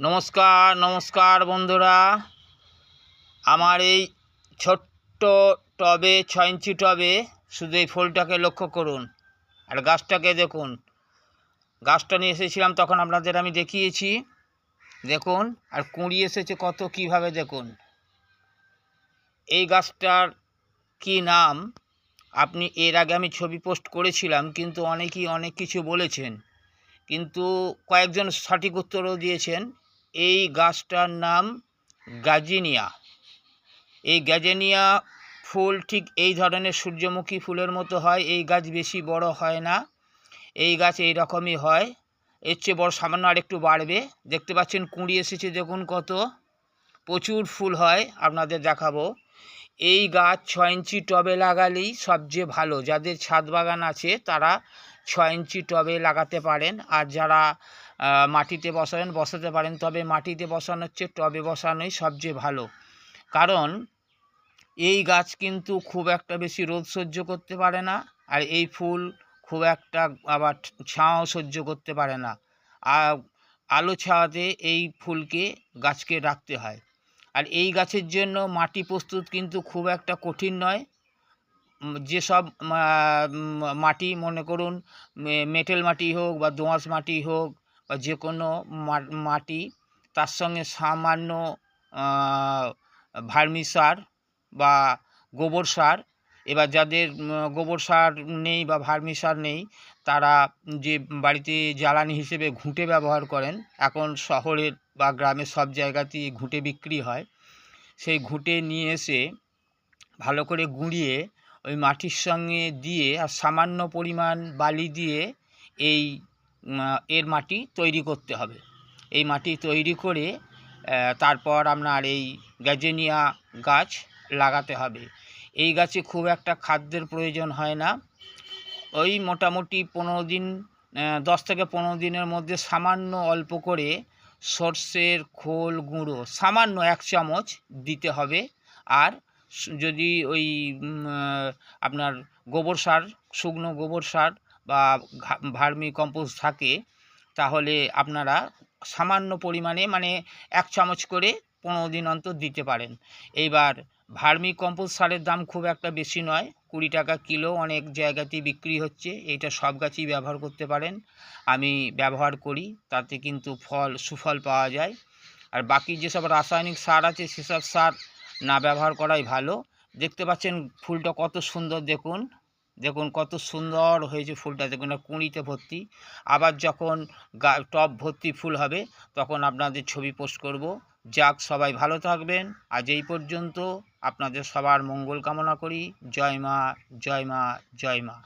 নমস্কার নমস্কার বন্ধুরা। আমার এই ছোট্ট টবে ছ ইঞ্চি টবে শুধু এই ফুলটাকে লক্ষ্য করুন আর গাছটাকে দেখুন। গাছটা নিয়ে এসেছিলাম, তখন আপনাদের আমি দেখিয়েছি। দেখুন, আর কুঁড়ি এসেছে কত, কীভাবে দেখুন। এই গাছটার কি নাম? আপনি এর আগে আমি ছবি পোস্ট করেছিলাম, কিন্তু অনেকেই অনেক কিছু বলেছেন। কিন্তু কয়েকজন সঠিক উত্তরও দিয়েছেন। এই গাছটার নাম গাজিনিয়া। এই গ্যাজেনিয়া ফুল ঠিক এই ধরনের সূর্যমুখী ফুলের মতো হয়, এই গাছ বেশি বড় হয় না। এই গাছ এই রকমই হয়, এর চেয়ে বড় সামান্য আর একটু বাড়বে। দেখতে পাচ্ছেন কুঁড়ি এসেছে, দেখুন কত। প্রচুর ফুল হয়, আপনাদের দেখাবো। এই গাছ ছ ইঞ্চি টবে লাগালেই সবচেয়ে ভালো। যাদের ছাদ বাগান আছে, তারা ছ ইঞ্চি টবে লাগাতে পারেন। আর যারা মাটিতে বসাবেন, বসাতে পারেন। তবে মাটিতে বসানোর চেয়ে টবে বসানোই সবচেয়ে ভালো। কারণ এই গাছ কিন্তু খুব একটা বেশি রোদ সহ্য করতে পারে না, আর এই ফুল খুব একটা আবার ছাও সহ্য করতে পারে না। আর আলো ছাওয়াতে এই ফুলকে গাছকে রাখতে হয়। আর এই গাছের জন্য মাটি প্রস্তুত কিন্তু খুব একটা কঠিন নয়। যেসব মাটি মনে করুন মেটেল মাটি হোক বা দোঁয়াশ মাটি হোক যে কোনো মাটি, তার সঙ্গে সামান্য ভার্মি সার বা গোবর সার, এবার যাদের গোবর সার নেই বা ভার্মি সার নেই, তারা যে বাড়িতে জ্বালানি হিসেবে ঘুঁটে ব্যবহার করেন, এখন শহরের বা গ্রামের সব জায়গাতেই ঘুঁটে বিক্রি হয়, সেই ঘুঁটে নিয়ে এসে ভালো করে গুঁড়িয়ে ওই মাটির সঙ্গে দিয়ে আর সামান্য পরিমাণ বালি দিয়ে এই এর মাটি তৈরি করতে হবে। এই মাটি তৈরি করে তারপর আপনার এই গ্যাজেনিয়া গাছ লাগাতে হবে। এই গাছে খুব একটা খাদ্যের প্রয়োজন হয় না। ওই মোটামুটি পনেরো দিন দশ থেকে পনেরো দিনের মধ্যে সামান্য অল্প করে সর্ষের খোল গুঁড়ো, সামান্য এক চামচ দিতে হবে। আর যদি ওই আপনার গোবর সার, শুকনো গোবর সার বা ভার্মি কম্পোস্ট থাকে, তাহলে আপনারা সামান্য পরিমাণে মানে এক চামচ করে পনেরো দিন অন্তর দিতে পারেন। এইবার ভার্মি কম্পোস্ট সারের দাম খুব একটা বেশি নয়, কুড়ি টাকা কিলো অনেক জায়গাতেই বিক্রি হচ্ছে, এইটা সব গাছই ব্যবহার করতে পারেন। আমি ব্যবহার করি, তাতে কিন্তু ফল, সুফল পাওয়া যায়। আর বাকি যেসব রাসায়নিক সার আছে, সেসব সার না ব্যবহার করাই ভালো। দেখতে পাচ্ছেন ফুলটা কত সুন্দর দেখুন। দেখুন কত সুন্দর হয়েছে ফুলটা, দেখুন না, কুঁড়িতে ভর্তি। আবার যখন টব ভর্তি ফুল হবে, তখন আপনাদের ছবি পোস্ট করব। যাক, সবাই ভালো থাকবেন। আজ এই পর্যন্ত আপনাদের সবার মঙ্গল কামনা করি। জয় মা জয় মা জয় মা।